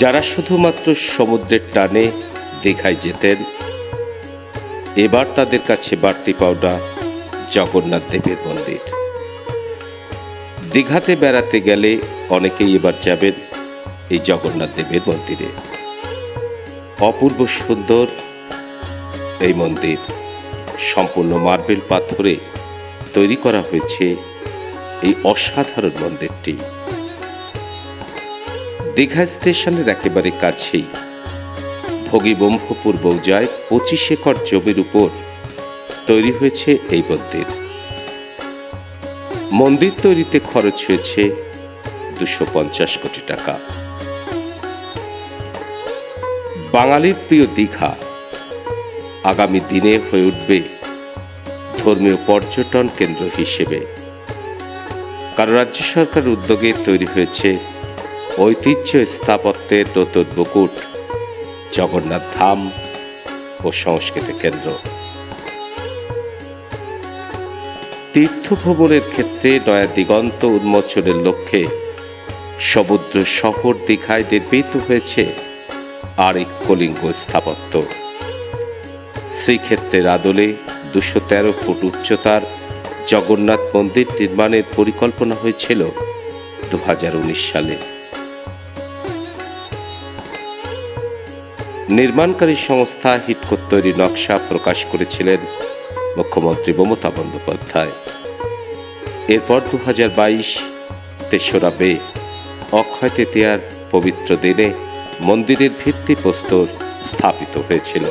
যারা শুধুমাত্র সমুদ্রের টানে দীঘায় যেতেন, এবার তাদের কাছে বাড়তি পাওনা জগন্নাথ দেবের মন্দির। দীঘাতে বেড়াতে গেলে অনেকেই এবার যাবেন এই জগন্নাথ দেবের মন্দিরে। অপূর্ব সুন্দর এই মন্দির, সম্পূর্ণ মার্বেল পাথরে তৈরি করা হয়েছে এই অসাধারণ মন্দিরটি। দীঘা স্টেশনের একেবারে কাছেই। ভোগী ভোগীবম্ভপুর বৌজায় পঁচিশ একর জমির উপর তৈরি হয়েছে এই মন্দির। মন্দির তৈরিতে খরচ হয়েছে দুশো পঞ্চাশ কোটি টাকা। বাঙালির প্রিয় দীঘা আগামী দিনে হয়ে উঠবে ধর্মীয় পর্যটন কেন্দ্র হিসেবে। কারণ রাজ্য সরকার উদ্যোগে তৈরি হয়েছে ঐতিহ্য স্থাপত্যের নতুন মুকুট জগন্নাথ ধাম ও সংস্কৃতি কেন্দ্র। তীর্থ ভ্রমণের ক্ষেত্রে নয়া দিগন্ত উন্মোচনের লক্ষ্যে সমুদ্র শহর দীঘায় নির্মিত হয়েছে আরেক কলিঙ্গ স্থাপত্য। শ্রীক্ষেত্রের আদলে দুশো তেরো ফুট উচ্চতার জগন্নাথ মন্দির নির্মাণের পরিকল্পনা হয়েছিল দু হাজার উনিশ সালে। নির্মাণকারী সংস্থা হিটকোর তৈরি নকশা প্রকাশ করেছিলেন মুখ্যমন্ত্রী মমতা বন্দ্যোপাধ্যায়। এরপর দু হাজার বাইশ, তেসরা মে, অক্ষয় তৃতীয়ার পবিত্র দিনে মন্দিরের ভিত্তিপ্রস্তর স্থাপিত হয়েছিল।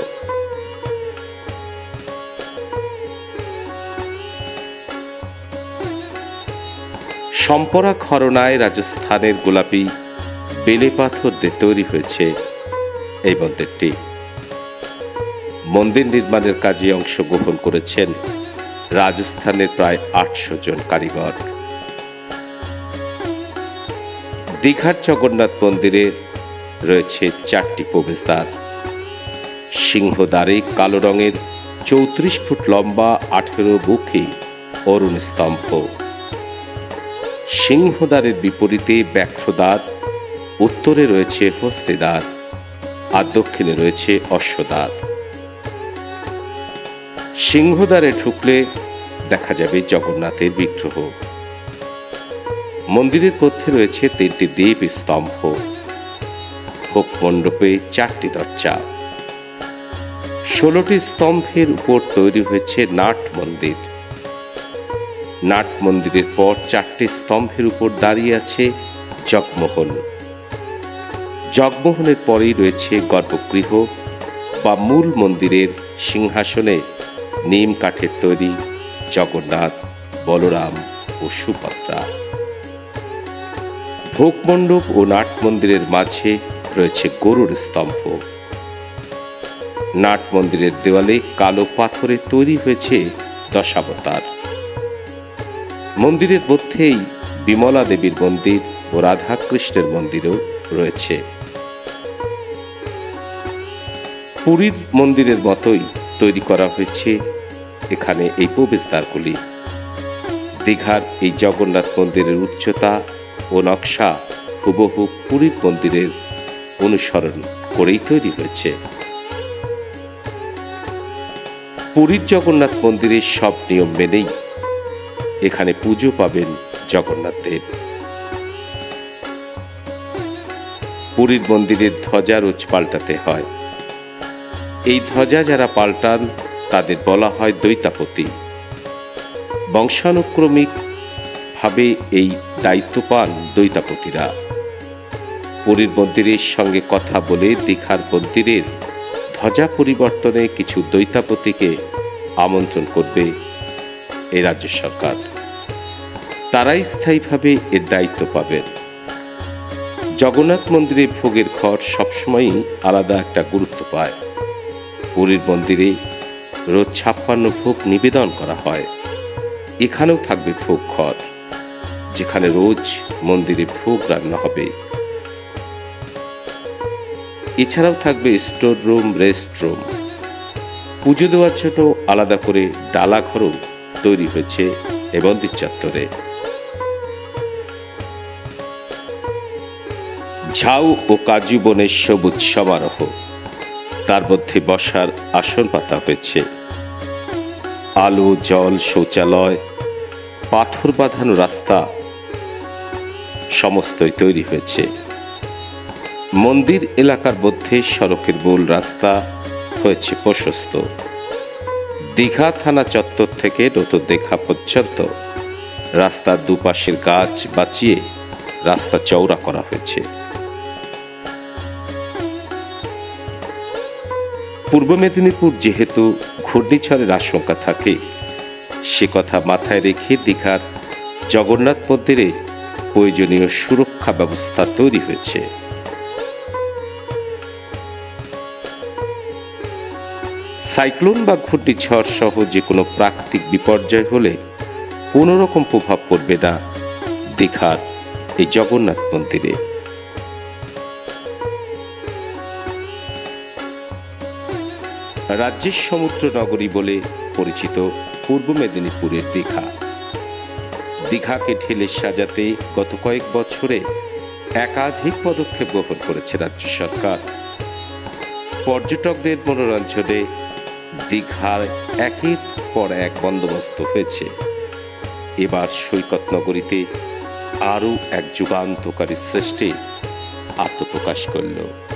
সম্পরা খরনায় রাজস্থানের গোলাপি বেলে পাথর দিয়ে তৈরি হয়েছে এই মন্দিরটি। মন্দির নির্মাণের কাজে অংশগ্রহণ করেছেন রাজস্থানের প্রায় আটশো জন কারিগর। দীঘার জগন্নাথ মন্দিরে রয়েছে চারটি প্রবেশদ্বার। সিংহদ্বারে কালো রঙের চৌত্রিশ ফুট লম্বা আঠেরো বুকে অরুণ স্তম্ভ। সিংহদ্বারের বিপরীতে ব্যাঘ্রদ্বার, উত্তরে রয়েছে হস্তিদ্বার। আর দক্ষিণে রয়েছে অশ্বদ্বার সিংহদ্বারে ঢুকলে দেখা যাবে জগন্নাথের বিগ্রহ। মন্দিরের মধ্যে রয়েছে তিনটি দেব স্তম্ভ। ভোগ মণ্ডপে চারটি দরজা। ষোলোটি স্তম্ভের উপর তৈরি হয়েছে নাট মন্দির। নাট মন্দিরের পর চারটি স্তম্ভের উপর দাঁড়িয়ে আছে জগমোহন। জগমোহনের পরেই রয়েছে গর্ভগৃহ বা মূল মন্দিরের সিংহাসনে নিম কাঠের তৈরি জগন্নাথ, বলরাম ও সুভদ্রা। ভোগমণ্ডপ ও নাট মন্দিরের মাঝে রয়েছে গরুর স্তম্ভ। নাট মন্দিরের দেওয়ালে কালো পাথরে তৈরি হয়েছে দশাবতার। মন্দিরের মধ্যেই বিমলা দেবীর মন্দির ও রাধাকৃষ্ণের মন্দিরও রয়েছে। পুরীর মন্দিরের মতোই তৈরি করা হয়েছে এখানে এই প্রবেশদ্বারগুলি দীঘার এই জগন্নাথ মন্দিরের উচ্চতা ও নকশা হুবহু পুরীর মন্দিরের অনুসরণ করেই তৈরি হয়েছে। পুরীর জগন্নাথ মন্দিরের সব নিয়ম মেনেই এখানে পুজো পাবেন জগন্নাথ দেব। পুরীর মন্দিরের ধ্বজা রোজ পাল্টাতে হয়। এই ধ্বজা যারা পাল্টান, তাদের বলা হয় দৈতাপতি বংশানুক্রমিক ভাবে এই দায়িত্ব পান দৈতাপতিরা পুরীর মন্দিরের সঙ্গে কথা বলে দীঘার মন্দিরের ধ্বজা পরিবর্তনে কিছু দৈতাপতিকে আমন্ত্রণ করবে এ রাজ্য সরকার। তারাই স্থায়ীভাবে এর দায়িত্ব পাবেন। জগন্নাথ মন্দিরে ভোগের ঘর সবসময়ই আলাদা একটা গুরুত্ব পায়। পুরীর মন্দিরে রোজ ছাপ্পান্ন ভোগ নিবেদন করা হয়। এখানেও থাকবে ভোগ ঘর যেখানে রোজ মন্দিরে ভোগ রান্না হবে। এছাড়াও থাকবে স্টোর রুম, রেস্ট রুম। পুজো দেওয়ার জন্য আলাদা করে ডালা ঘরও তৈরি হয়েছে এ মন্দির চত্বরে। ঝাউ ও কাজু বনের সবুজ সমারোহ। তার মধ্যে বসার আসন পাতা হয়েছে। আলো, জল, শৌচালয়, পাথর বাঁধানো রাস্তা, সমস্তই তৈরি হয়েছে। মন্দির এলাকার মধ্যে সড়কের মূল রাস্তা হয়েছে প্রশস্ত। দীঘা থানা চত্বর থেকে নতুন দেখা পর্যন্ত রাস্তার দুপাশের গাছ বাঁচিয়ে রাস্তা চওড়া করা হয়েছে। পূর্ব মেদিনীপুর যেহেতু ঘূর্ণিঝড়ের আশঙ্কা থাকে, সে কথা মাথায় রেখে দীঘার জগন্নাথ মন্দিরে প্রয়োজনীয় সুরক্ষা ব্যবস্থা তৈরি হয়েছে। সাইক্লোন বা ঘূর্ণিঝড় সহ যে কোনো প্রাকৃতিক বিপর্যয় হলে কোনো রকম প্রভাব পড়বে না দীঘার এই জগন্নাথ মন্দিরে। রাজ্যের সমুদ্র নগরী বলে পরিচিত পূর্ব মেদিনীপুরের দীঘা। দীঘাকে ঢেলে সাজাতে গত কয়েক বছরে একাধিক পদক্ষেপ গ্রহণ করেছে রাজ্য সরকার। পর্যটকদের মনোরঞ্জনে দীঘার একের পর এক বন্দোবস্ত হয়েছে। এবার সৈকত নগরীতে আরও এক যুগান্তকারী সৃষ্টি আত্মপ্রকাশ করল।